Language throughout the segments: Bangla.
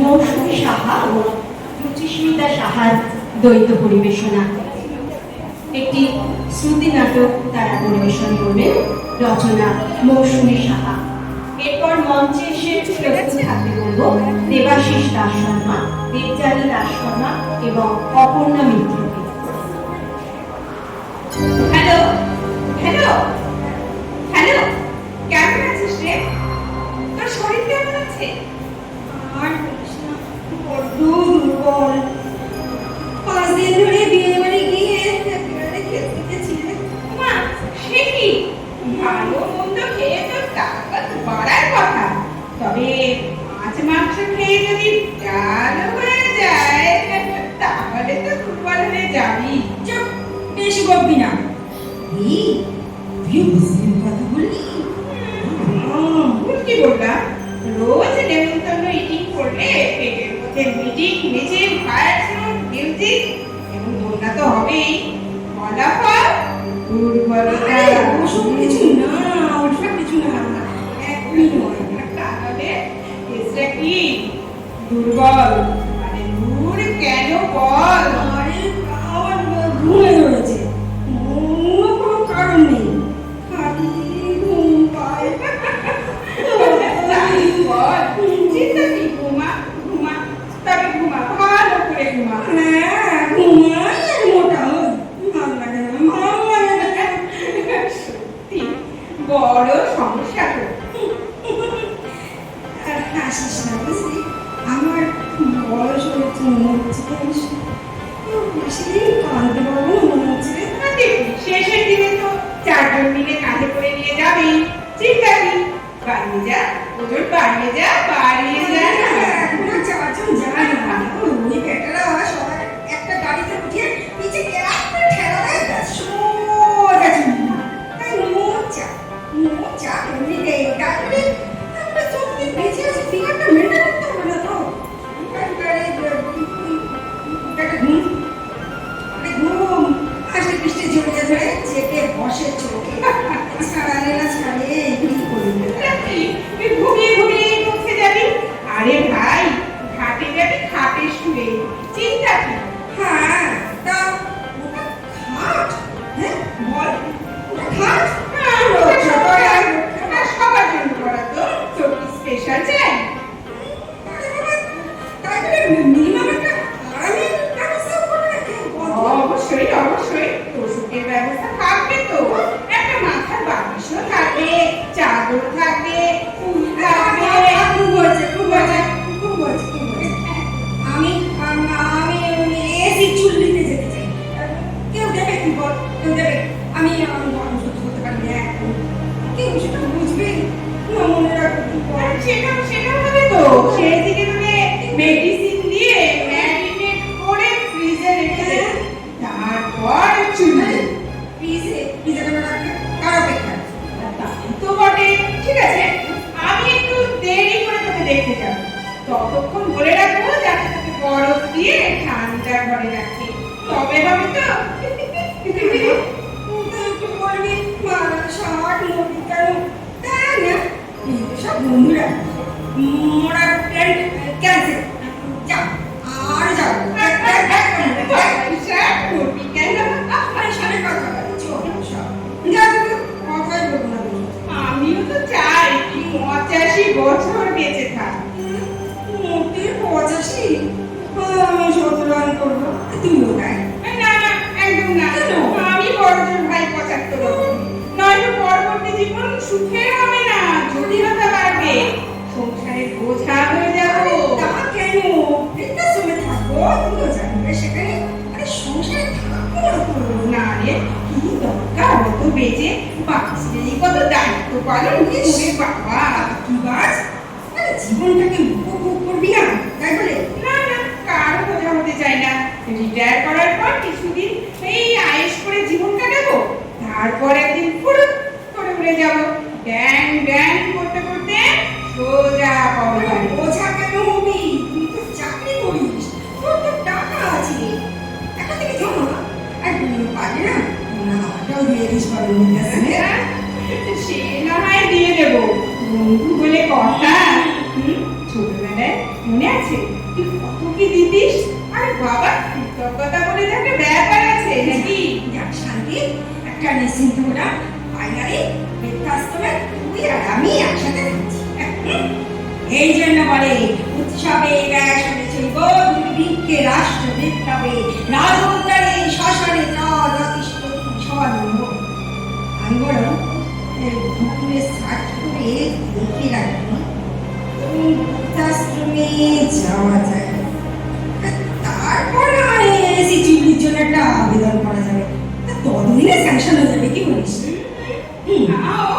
মৌসুমী সাহা ও রুচিস্মিতা সাহার দ্বৈত পরিবেশনা। একটি শ্রুতি নাটক তারা পরিবেশন করবেন রচনা মৌসুমী সাহা। এরপর মঞ্চে এসে প্রস্তুত থাকতে বলব দেবাশিস দাস শর্মা, দেবযানী দাস শর্মা এবং অপর্ণা মিত্রকে হ্যালো হ্যালো হ্যালো, কেমন আছিস রে? তোর শরীর কেমন আছে? বড্ড ভালো মন্দ খেয়ে তো তাকত কথা। তবে মাছ, মাংস খেয়ে যদি ডাল হয়ে তো দুর্বল যাবি। চুপ, বেশি বকবি না। মানে দূর কেন বল? সেটা সেটা হবে তো। সেই দিকে মানে মেডিসিন করব? তুমিও তাই। না না একদম না। আমি বড়জন ভাই পঁচাত্তর নয়তো পরবর্তী জীবন সুখের হবে না জটিলতা বাড়বে সংসারের বোঝা হয়ে যাব। তা কেন? বৃদ্ধাশ্রমে থাকব তুমিও জানবে সেখানে। আরে সংসারে থাকব না রে। কি দরকার? অত বেঁচে কত দায়িত্ব পালন করে বাবা কি বাস? জীবনটাকে উপভোগ করবি না তাই বলে না না কারও বোঝা হতে চাই না রিটায়ার করার পর কিছুদিন এই আয়েস করে জীবন কাটাবো তারপর একদিন ফুরুত করে উড়ে যাব ড্যাং ড্যাং করতে করতে সোজা পাওয়া বোঝা কেন হবি? তুই তো চাকরি করিস তোর তো টাকা আছে। একটা থেকে জমা আর পারলে না না আমারটাও দিয়ে দিস পারো সে না হয় দিয়ে দেবো। বন্ধু বলে কথা। ছোটবেলায় মনে আছে? তুই কত কি দিতিস? আরে বাবা কৃতজ্ঞতা বলে যে একটা ব্যাপার আছে নাকি? শান্তি। একটা নিশ্চিন্ত হলাম ফাইনালি বৃদ্ধাশ্রমে তুই আর আমি একসাথে থাকছি। এই জন্য বলে, উৎসবে বেসনে চৈব দুর্ভিক্ষে রাষ্ট্র বিপ্লবে রাজমুদ্রারে শ্মশানে চল অতিষ্ঠ সবানন্দ আমি এই ভুতুরে সার্চ করে দেখে রাখব। বৃদ্ধাশ্রমে যাওয়া যায় তারপর চুরির জন্য একটা আবেদন করা যাবে তা ততদিনে স্যাংশন হয়ে যাবে, কি বলিস?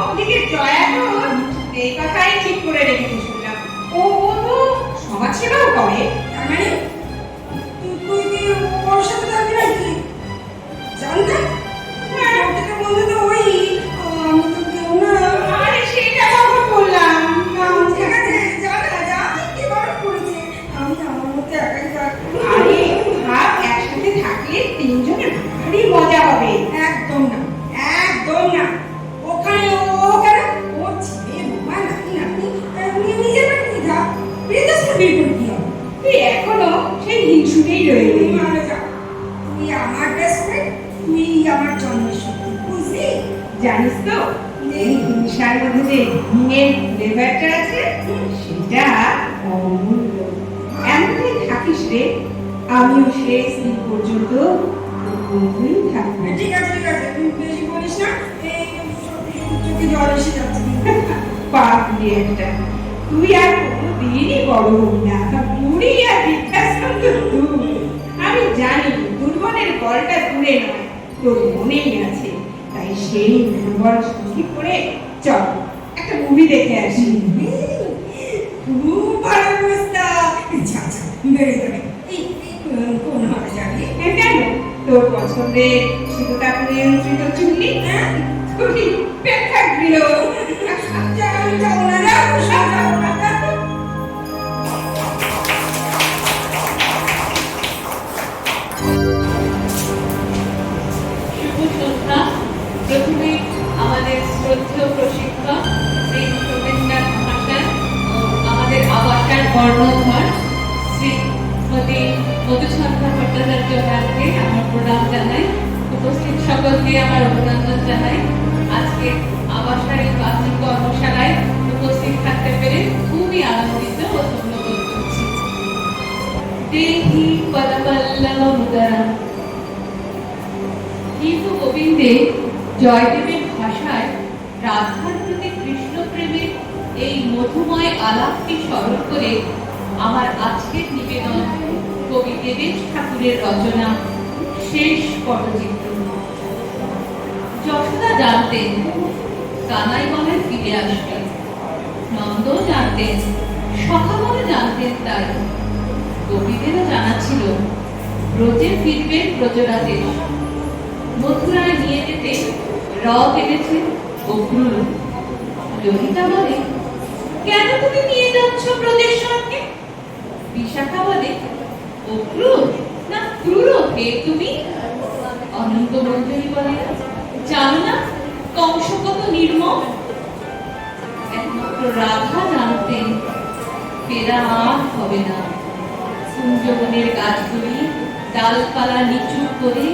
ওদিকে জয়া তো এই কথাই ঠিক করে রেখেছে শুনলাম। ও ও তো সমাজ সেবাও করে তার মানে হিঙের ফ্লেভারটা আছে সেটা অমূল্য। এমনটাই থাকিস রে আমিও শেষ দিন পর্যন্ত বন্ধুই থাকব। ঠিক আছে ঠিক আছে তুই বেশি বলিস না এই সত্যি সত্যি চোখে জল এসে যাচ্ছে। পাপ দিয়ে একটা। তুই আর কোনোদিনই বড় হবি না বুড়ি আর বৃদ্ধাশ্রম তো আমি জানি দুর্বলের বলটা দূরে নয় তোর মনেই আছে তাই সেই দুর্বল সঙ্গী করে চল। একটা মুভি দেখে আসি। খুব প্রস্তাব আচ্ছা আচ্ছা তোর পছন্দের সীতা নিয়ন্ত্রিত চুল্লি হ্যাঁ? শেষ পটচিত্র যশোদা জানতেন কানাই বলে ফিরে আসবে নন্দ জানতেন সখা বলে জানতেন তাই। কবিদেরও জানা ছিল ব্রজে ফিরবেন ব্রজরাজেশ মথুরায় নিয়ে যেতে রথ এনেছে অগ্রুর ললিতা বলে, কেন তুমি নিয়ে যাচ্ছ ব্রজেশ্বরকে বিশাখা বলে অগ্রুর না ক্রুর তুমি অনন্ত মঞ্জুরি বলে। জানো না কংস কত নির্মম? একমাত্র রাধা জানতেন ফেরা আর হবে না। কুঞ্জবনের গাছগুলি ডালপালা নিচু করে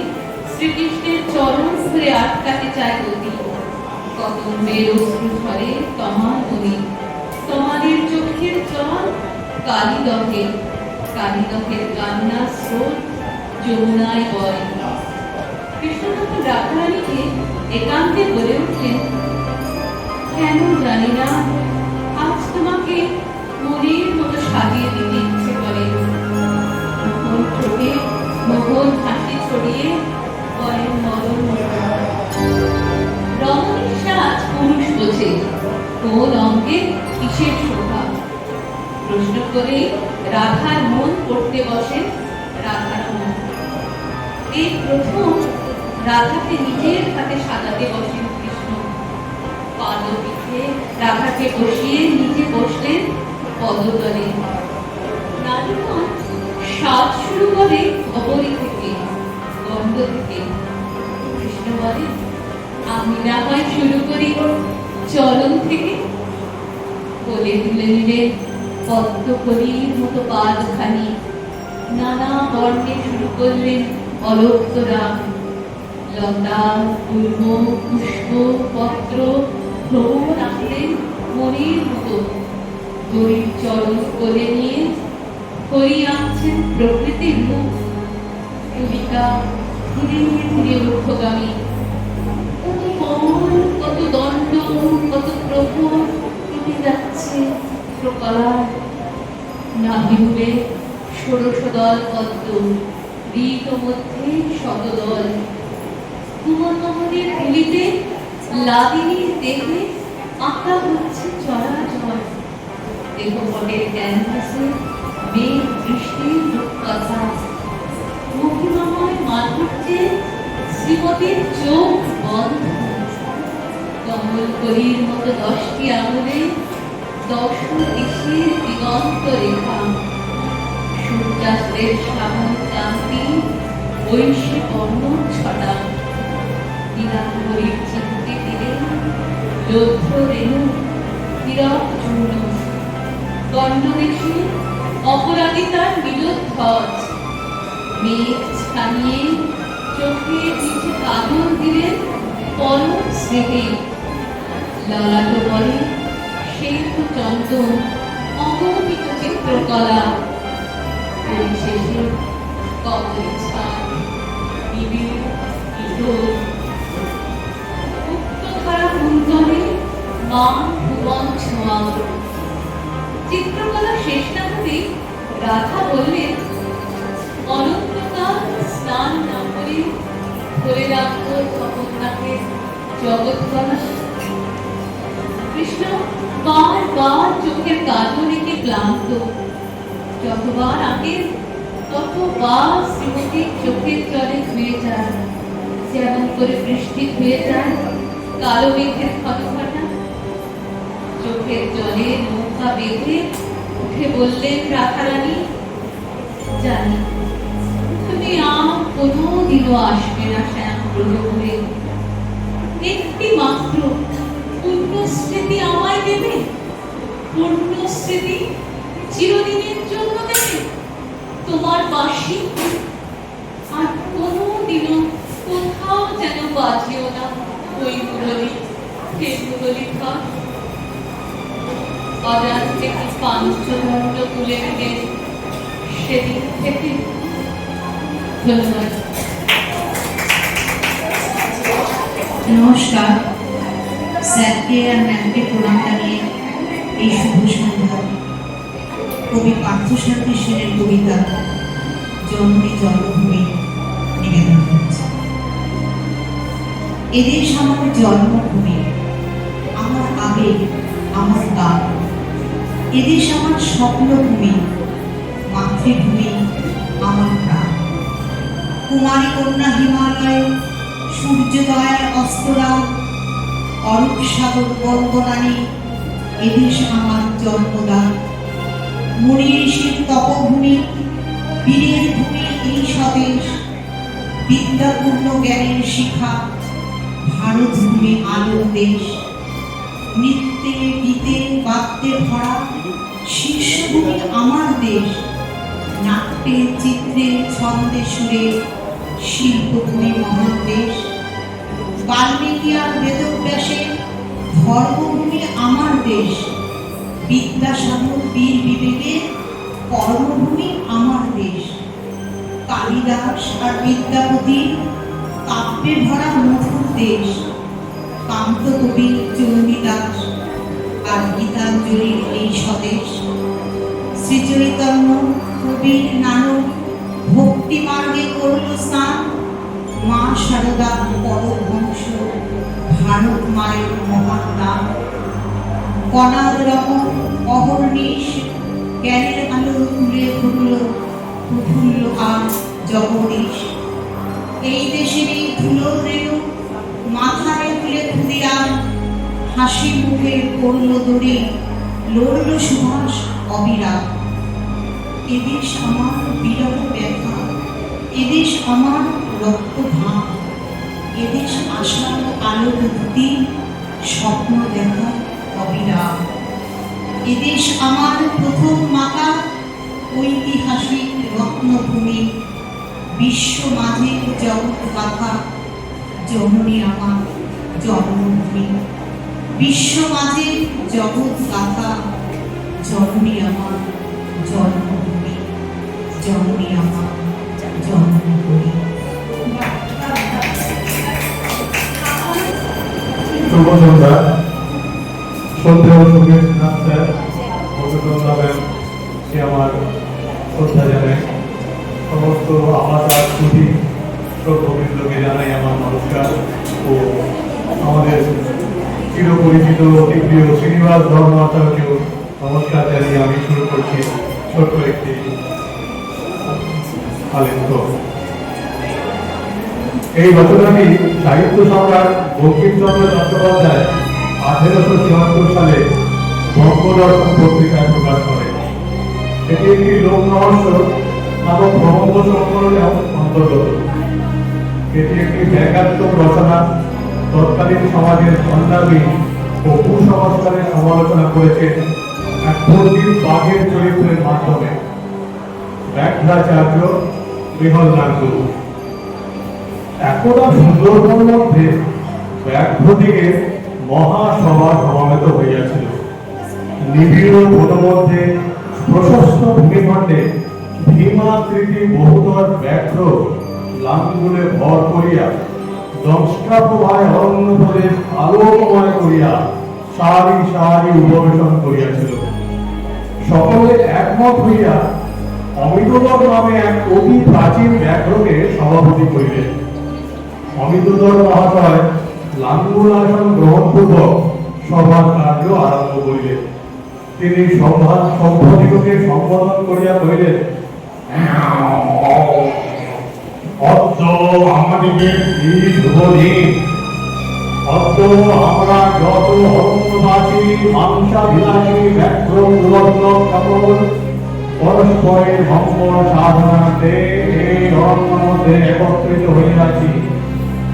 শ্রীকৃষ্ণের চরণ ধরে আটকাতে চায় গতি কদম্বের অশ্রু ঝরে তোমার তুমি তোমাদের চোখের জল কালিদহে। কালিদহের কান্না স্রোত যমুনায় বয়। কৃষ্ণ তখন একান্তে বলে উঠলেন, কেন জানি না, আজ তোমাকে মনের মতো সাজিয়ে দিতে ইচ্ছে করে। মোহন চোখে মোহন হাসি ছড়িয়ে বলেন মরণ রমণীর সাজ পুরুষ বোঝে, কোন অঙ্গে কিসের প্রশ্ন করে, রাধার মন পড়তে বসে রাধার মন। এই প্রথম রাধাকে নিজের হাতে সাজাতে বসেন কৃষ্ণ। পাদপীঠে রাধাকে বসিয়ে নিজে বসলেন পদতলে। নারীগণ সাজ শুরু করে অবরি থেকে গন্ধ থেকে। কৃষ্ণ বলে, আমি না হয় শুরু করি চরণ থেকে। বলে তুলে নিলেন পদ্মকলির মতো পাদখানি নানা বর্ণে শুরু করলেন অলোক্তরা লতা গুল্ম পুষ্প, পত্র, ভ্রমণ আঁকলেন মনের মতো। দড়ির চরণ কোলে নিয়ে হরি আঁকছেন প্রকৃতির মুখ। তুলিকা ধীরে ধীরে ঊর্ধ্বগামী কত কমল, কত দণ্ড, কত প্রহর কেটে যাচ্ছে প্রকলার নাভিমূলে ষোড়শ দল পদ্ম ঋত মধ্যে শতদল কুমনমনের তুলিতে লাদিনীর দেহে আঁকা হচ্ছে চরাচর দেহপটের ক্যানভাসে মেঘ বৃষ্টির রূপকথা। মহিমাময় মাধুর্যে শ্রীমতীর চোখ বন্ধ। কমল কলির মতো দশটি আঙুলে দশ দিশের দিগন্ত সূর্যাস্তের শ্রাবণ ক্রান্তি ঐশী বর্ণ ছটা নীলাম্বরীর চিত্তে তীরে লব্ধ রেণু হীরক চূর্ণ গণ্ডদেশে অপরাজিতার নীলোধ্বজ মেঘ ছানিয়ে চোখে নিচে কাজল দিলেন পরম স্নেহে ললাট বলে শ্বেত চন্দন অগণিত চিত্রকলা পরিশেষে ভুবন ছোঁয়া চিত্রকলা শেষ না হতেই রাধা বললেন, অনন্তকাল স্নান না করে ধরে রাখব জগন্নাথের জগৎগণা কৃষ্ণ বারবার চোখের কাজল ক্লান্ত। যতবার আগে ততবার শ্রীমতীর চোখের জলে ধুয়ে যায়। যেমন করে বৃষ্টি ধুয়ে যায়, কালো মেঘের খটখটা। চোখের জলে নৌকা বেঁধে উঠে বললেন রাখারানী জানি, তুমি আর কোনো দিনও আসবে না শ্যাম প্রজোগুলে একটি মাত্র পূর্ণ স্মৃতি আমায় দেবে? পূর্ণ স্মৃতি চিরদিনের জন্য দেবে? তোমার বাসি? আর কোনো দিনও কোথাও যেন বাজিও না ওই মুরলি, হে মুরলি ঘর অজান্তে কি পাঞ্চদণ্ড তুলে নিলেন সেদিন থেকে ধন্যবাদ। নমস্কার। স্যারকে আর ম্যামকে প্রণাম জানিয়ে এই শুভ সন্ধ্যা কবি পার্থসারথী সেনের কবিতা জন্মে জন্মভূমি নিবেদন করছে। এদেশ আমার জন্মভূমি, আমার আবেগ, আমার গান। এদেশ আমার স্বপ্নভূমি, মাতৃভূমি, আমার প্রাণ। কুমারী কন্যা হিমালয় সূর্যোদয় অস্তরাম অরূপ সাগর বন্দনানী এদেশ আমার জন্মদান। মুনি ঋষির তপভূমি, বীরের ভূমি এই স্বদেশ। বিদ্যাপূর্ণ জ্ঞানের শিখা ভারত ভূমি আলোর দেশ। নৃত্যে, গীতে, বাদ্যে ভরা শীর্ষভূমি আমার দেশ। নাট্যে, চিত্রে, ছন্দে, সুরে শিল্পভূমি মহান দেশ বাল্মীকি আর বেদব্যাসে ধর্মভূমি আমার দেশ। বিদ্যাসাগর, বীর বিবেকের কর্মভূমি আমার দেশ। কালিদাস আর বিদ্যাপতি, কাব্যে ভরা মধুর দেশ। কান্তকবি চণ্ডীদাস আর গীতাঞ্জলির এই স্বদেশ। শ্রীচৈতন্য কবির নানক ভক্তি মার্গে করল স্নান। মা সারদা পরবংশ ভারত মায়ের মহান নাম। কনাদ রকম অহর্নিশ জ্ঞানের আলো তুলে ধরল প্রফুল্ল আর জগদীশ। এই দেশের এই ধুলো রেণু মাথায় তুলে ক্ষুদিরাম হাসি মুখে করল দড়ি, লড়ল সুভাষ অবিরাম। এদেশ আমার বিরহ ব্যথা, এদেশ আমার রক্ত ঘাম এদেশ আশার আলো মুক্তি স্বপ্ন দেখা অবিরাম এদেশ আমার প্রথম মাতা ঐতিহাসিক রত্নভূমি বিশ্ব মাঝে জগৎ গাথা জননী আমার জন্মভূমি বিশ্ব মাঝে জগৎ গাথা জননী আমার জন্মভূমি জননী আমার জন্মভূমি শুভ সন্ধ্যা সে আমার শ্রদ্ধা আমার নমস্কার ও আমাদের চিরপরিচিত অতি প্রিয় শ্রীনিবাস ধর্মাচার্যকেও নমস্কার জানিয়ে আমি শুরু করছি ছোট্ট একটি আলেখ্য এই রচনাটি সাহিত্য সম্রাট বঙ্কিমচন্দ্র চট্টোপাধ্যায় আঠেরোশো ছিয়াত্তর সালে বঙ্গদর্শন পত্রিকায় প্রকাশ করে। এটি একটি লোক রহস্য নামক প্রবন্ধ সংকলনের অন্তর্গত। এটি একটি ব্যঙ্গাত্মক রচনা, তৎকালীন সমাজের সন্ন্যাসী ও কুসংস্কারের সমালোচনা করেছেন এক বাঘের চরিত্রের মাধ্যমে। ব্যাঘ্রাচার্য বৃহল্লাঙ্গুর একদা সুন্দরবন মধ্যে ব্যাঘ্রদিকে মহাসভা সমাবেত হইয়াছিল। নিবিড় বন মধ্যে প্রশস্ত ভূমিখণ্ডে ভীমাকৃতি বহুতর ব্যাঘ্র লাঙ্গুলে ভর করিয়া দংষ্টাপ্রভায় অরণ্য প্রদেশ আলোকময় করিয়া সারি সারি উপবেশন করিয়াছিল। সকলে একমত হইয়া অমিতদর নামে এক অতি প্রাচীন ব্যাঘ্রকে সভাপতি করিলেন। অমিতদর মহাশয় লাঙ্গুল আসন গ্রহণপূর্বক সভার কার্য আরম্ভ করিলেন। তিনি সভা সভ্যদিগকে সম্বোধন করিয়া কহিলেন, অদ্য আমাদিগের এই আমরা যত অরণ্যবাসী মাংসাভিলাষী ব্যাঘ্র উলগ্ন সকল পরস্পরের সাধনাতে এই অরণ্য মধ্যে একত্রিত হইয়াছি।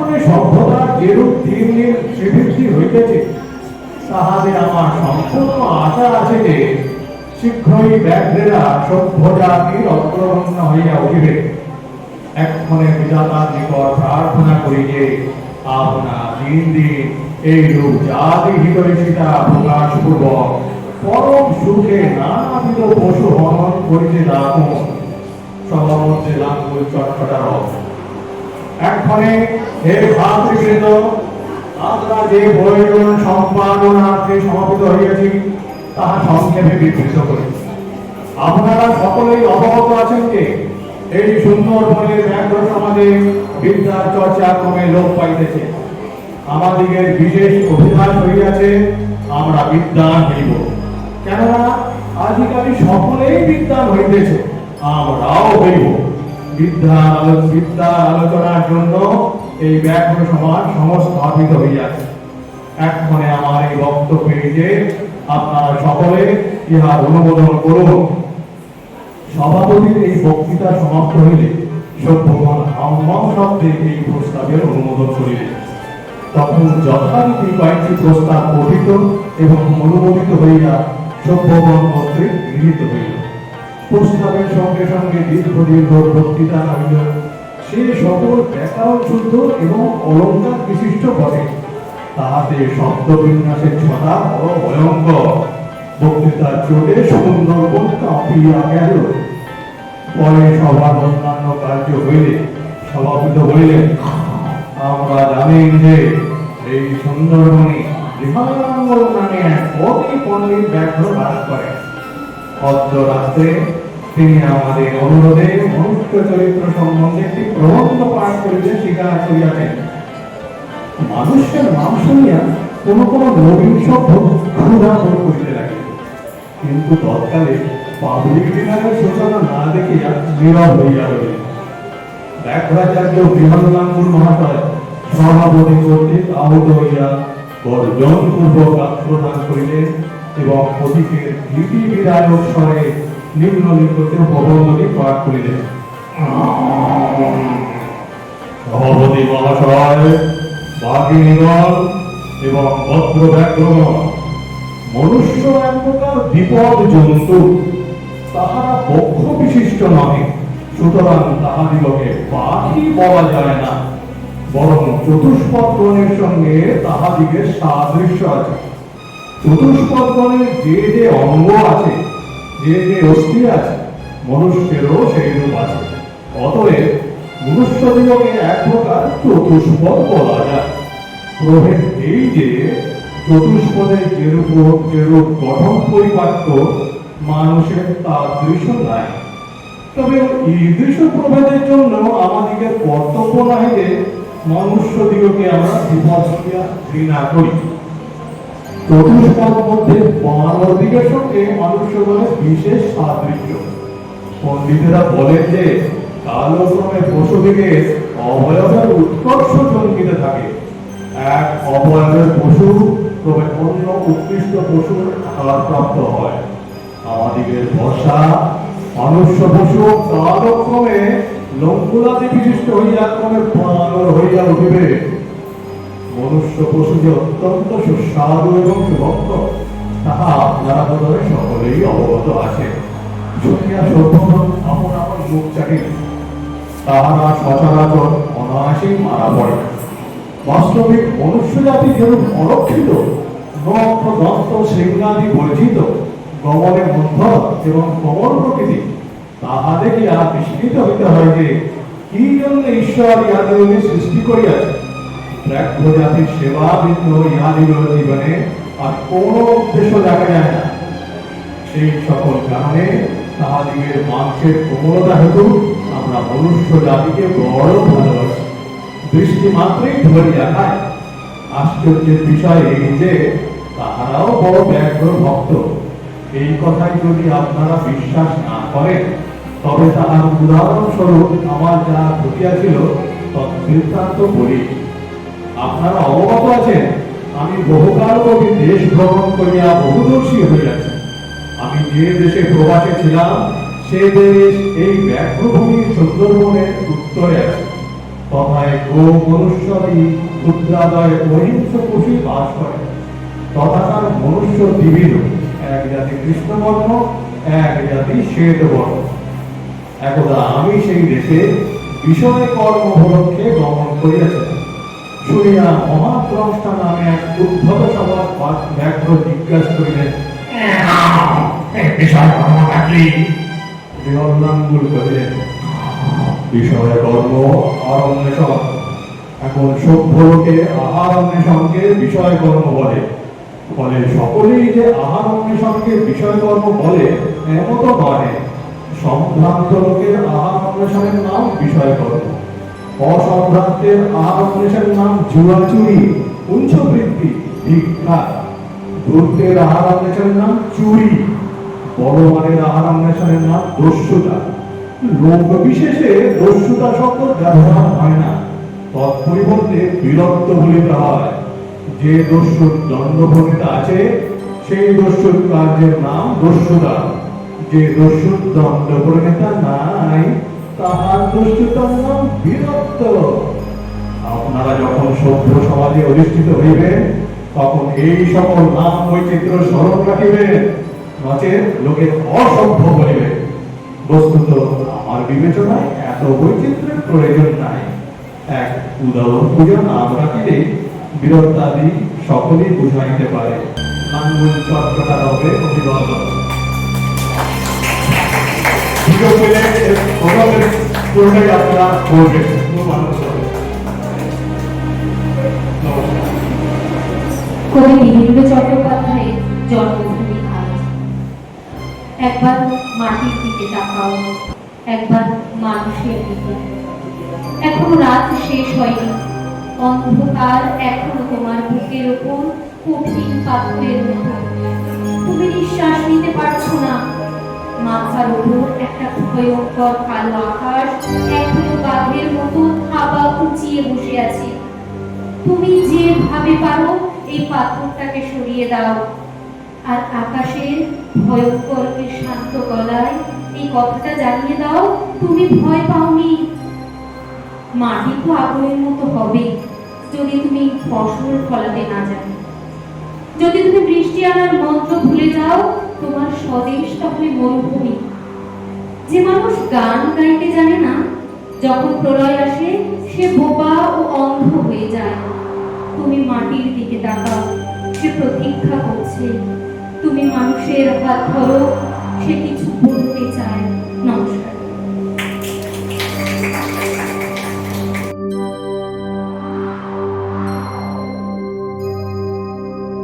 এক্ষণে সভ্যতার যেরূপ দিন দিন শ্রীবৃদ্ধি হইতেছে তাহাতে আমার সম্পূর্ণ আশা আছে যে শীঘ্রই ব্যাঘ্রেরা সভ্য জাতির অগ্রগণ্য হইয়া উঠিবে। এক্ষণে বিধাতার নিকট প্রার্থনা করি যে আপনা দিন দিন এই রূপ জাতি হিতৈষিতা প্রকাশ পূর্বক পরম সুখে নানাবিধ পশু হনন করিতে রাখুন সবার মধ্যে লাঙ্গুল চটপটার এক্ষণে হে ভাতৃবৃন্দ, আমরা যে প্রয়োজন সম্পাদনার্থে সমাপিত হইয়াছি, তাহা সংক্ষেপে বিবৃত করি। আপনারা সকলেই অবগত আছেন যে, এই সুন্দরবনের ব্যাঘ্র সমাজে বিদ্যার চর্চা ক্রমে লোপ পাইতেছে। আমাদিগের বিশেষ অভিলাষ হইয়াছে, আমরা বিদ্যান হইব। কেননা, আজকালি সকলেই বিদ্যান হইতেছে, আমরাও হইব। বিদ্যা বিদ্যার আলোচনার জন্য এই ব্যাঘ্র সমাজ সংস্থাপিত হইয়াছে। এক্ষণে আমার এই বক্তব্যে আপনারা সকলে ইহা অনুমোদন করুন। সভাপতির এই বক্তৃতা সমাপ্ত হইলে সভ্যগণ হাম্মাম শব্দে এই প্রস্তাবের অনুমোদন করিলেন তখন যথারীতি কয়েকটি প্রস্তাব পঠিত এবং অনুমোদিত হইয়া সভ্যগণ কর্তৃক গৃহীত হইল প্রস্তাবের সঙ্গে সঙ্গে দীর্ঘ দীর্ঘ বক্তৃতা হইল সে সকল ব্যাকরণ শুদ্ধ এবং অলঙ্কার বিশিষ্ট বটে। তাহাতে শব্দ বিন্যাসের ছটা বড় ভয়ঙ্কর। বক্তৃতার চোটে সুন্দরবন কাঁপিয়া গেল। পরে সভার অন্যান্য কার্য হইলে সভাপিত হইলেন আমরা জানি যে এই সুন্দরবনে বিহারাঙ্গল নামে এক অতি পণ্ডিত ব্যাঘ্র বাস করে। অদ্য রাত্রে তিনি আমাদের অনুরোধে মনুষ্য চরিত্র সম্বন্ধে একটি প্রবন্ধ পাঠ করিতে স্বীকার করিয়াছেন। মানুষের নাম শুনিয়া কোন কোন নবীন সভ্য ক্ষুধা ভোগ করিতে লাগিল কিন্তু তৎকালে পাবলিক ডিনারের সূচনা না দেখিয়া নীরব হইয়া রইলেন ব্যাঘ্রাচার্য বৃহদাঙ্গুল মহাশয়, সভাপতি কর্তৃক আহত হইয়া গর্জন পূর্বক প্রদান করিলেন এবং প্রতীকের ভীতি বিধায়ক স্বরে নিম্নলিখিত প্রবন্ধটি পাঠ করিলেন সভাপতি মহাশয় বাঘিনীগণ এবং ভদ্র ব্যাঘ্রগণ মনুষ্য এক প্রকার বিপদ জন্তু, তাহারা পক্ষ বিশিষ্ট নহে সুতরাং তাহাদিগকে পাখি বলা যায় না। বরং চতুষ্পদগণের সঙ্গে তাহাদিগের সাদৃশ্য আছে। চতুষ্পদগণের যে যে অঙ্গ আছে যে যে অস্থি আছে, মনুষ্যেরও সেই রূপ আছে অতএব মনুষ্যদিগকে এক প্রকার চতুষ্পদ বলা যায় প্রভেদ এই যে চতুষ্পদের যেরূপ যেরূপ গঠন পরিপাট্য মানুষের তার দৃশ্য নাই। তবে এই দৃশ্য প্রভেদের জন্য আমাদিগের কর্তব্য নয় মনুষ্য দিগকে আমরা বিপদ ঘৃণা করি। চতুষ্পদ মধ্যে মানব সঙ্গে মানুষ্যগণের বিশেষ সাদৃশ্য। পণ্ডিতেরা বলেন যে, কালক্রমে পশু দিকে অবয়বের উৎকর্ষ জন্মিতে থাকে। এক অবয়বের পশু ক্রমে অন্য উৎকৃষ্ট পশুর আকার প্রাপ্ত হয়। আমাদিগের বর্ষা, মনুষ্য পশু কালক্রমে লঙ্কুলাদি বিশিষ্ট হইয়া ক্রমে বানর হইয়া উঠিবে। মনুষ্য পশু যে অত্যন্ত সুস্বাদু এবং সুভক্ত। তাহা আপনারা বোধহয় সকলেই অবগত আছে শুনিয়া সর্বপ্রথম আপন তাহারা সচরাচর অনায়াসেই মারা পড়ে বাস্তবিক মনুষ্য জাতি যেরূপ অরক্ষিত নক্ষ দন্ত শৃঙ্গাদি বর্জিত গমনে মধ্য এবং কমল প্রকৃতি, তাহা দেখিয়া বিস্মিত হইতে হয় যে, কি জন্য ঈশ্বর ইহাদিগকে সৃষ্টি করিয়াছে ব্যাঘ্র জাতির সেবা বিন্দু ইহাদিগুলোর জীবনে আর কোনো উদ্দেশ্য দেখা যায় না। সেই সকল কারণে তাহাদিগের মাংসের কোমলতা হেতু আমরা মনুষ্য জাতিকে বড় ভালোবাসি। দৃষ্টি মাত্রই ধরিয়া খায় আশ্চর্যের বিষয় এই যে তাহারাও বড় ব্যাঘ্র ভক্ত। এই কথাই যদি আপনারা বিশ্বাস না করেন, তবে তাহার উদাহরণস্বরূপ আমার যা ঘটিয়াছিল তৎবৃত্তান্ত বলি। আপনারা অবগত আছেন, আমি বহুকাল কবি দেশ ভ্রমণ করিয়া বহুদর্শী হইয়াছি আমি যে দেশে প্রবাসে ছিলাম সে দেশ এই ব্যাঘ্রভূমির সুন্দরবনের উত্তরে আছে। তথায় গো মনুষ্যাদি ক্ষুদ্রাদয় অহিংস পশু বাস করে তথাকার মনুষ্য দ্বিবিধ এক জাতি কৃষ্ণবর্ণ, এক জাতি শ্বেতবর্ণ। একদা আমি সেই দেশে বিষয় কর্ম উপলক্ষে গমন করিয়াছিলাম শুনিয়া মহাদ্রষ্টা নামে এক উদ্ধত সভা ব্যাঘ্র জিজ্ঞাসা করিলেন বিষয় কর্ম থাকলি বৃহদাঙ্গুল কহিলেন বিষয় কর্ম আর এখন সভ্য লোকে আহার অন্বেষণকে বিষয় কর্ম বলে। ফলে সকলেই যে আহার অন্বেষণকে বিষয় কর্ম বলে, এমত নয় সম্ভ্রান্ত লোকের আহার অন্বেষণের নাম বিষয় কর্ম। অসম্ভ্রান্তের আহার অন্বেষণের নাম জুয়াচুরি উঞ্চবৃত্তি ভিক্ষা। ধূর্তের আহার অন্বেষণের নাম চুরি বড় মানের আহার অন্বেষণের নাম দস্যুতা। লোক বিশেষে দস্যুতা শব্দ ব্যবহার হয় না, তৎপরিবর্তে বিরক্ত বলিতে হয়। যে দস্যুর দণ্ডভূমিতে আছে, সেই দস্যুর কার্যের নাম দস্যুতা। যে দস্যুর দণ্ড পরিণতা নাই তাহার দস্যুতার বিরক্ত। আপনারা যখন সভ্য সমাজে অধিষ্ঠিত হইবেন তখন এই সকল নাম বৈচিত্র্য স্মরণ রাখিবেন নচেত লোকে অসভ্য বলিবে বস্তুত, আমার বিবেচনায় এত বৈচিত্র্যের প্রয়োজন নাই। এক উদাহরণ পূজা নাম রাখিলে বীরত্বাদি সকলেই বুঝাইতে পারে। লাঙ্গুল চট্টকার হবে অভিবাদন। সুযোগ পেলে প্রভাবের পুরোটাই আপনারা কবি দিলীপ চট্টোপাধ্যায়ের জন্মভূমি আজ একবার মাটির দিকে তাকাও, একবার মানুষের দিকে। এখনও রাত শেষ হয়নি, অন্ধকার এখনও তোমার বুকের ওপর কঠিন পাথরের মতো। তুমি নিঃশ্বাস নিতে পারছ না মাথার উপর একটা ভয়ঙ্কর কালো আকাশ এখনও বাঘের মতো থাবা উঁচিয়ে বসে আছে। তুমি যেভাবে পারো এই পাথরটাকে সরিয়ে দাও। আর আকাশের ভয়ঙ্করকে শান্ত গলায় এই কথাটা জানিয়ে দাও, তুমি ভয় পাওনি। মাটি তো আগুনের মতো হবে, যদি তুমি ফসল ফলাতে না জানো। যদি তুমি বৃষ্টি আনার মন্ত্র ভুলে যাও তোমার স্বদেশ তখন মরুভূমি। যে মানুষ গান গাইতে জানে না, যখন প্রলয় আসে, সে বোবা ও অন্ধ হয়ে যায়। তুমি মাটির দিকে তাকাও, সে প্রতীক্ষা করছে। তুমি মানুষের হাত ধরো, সে কিছু বলবে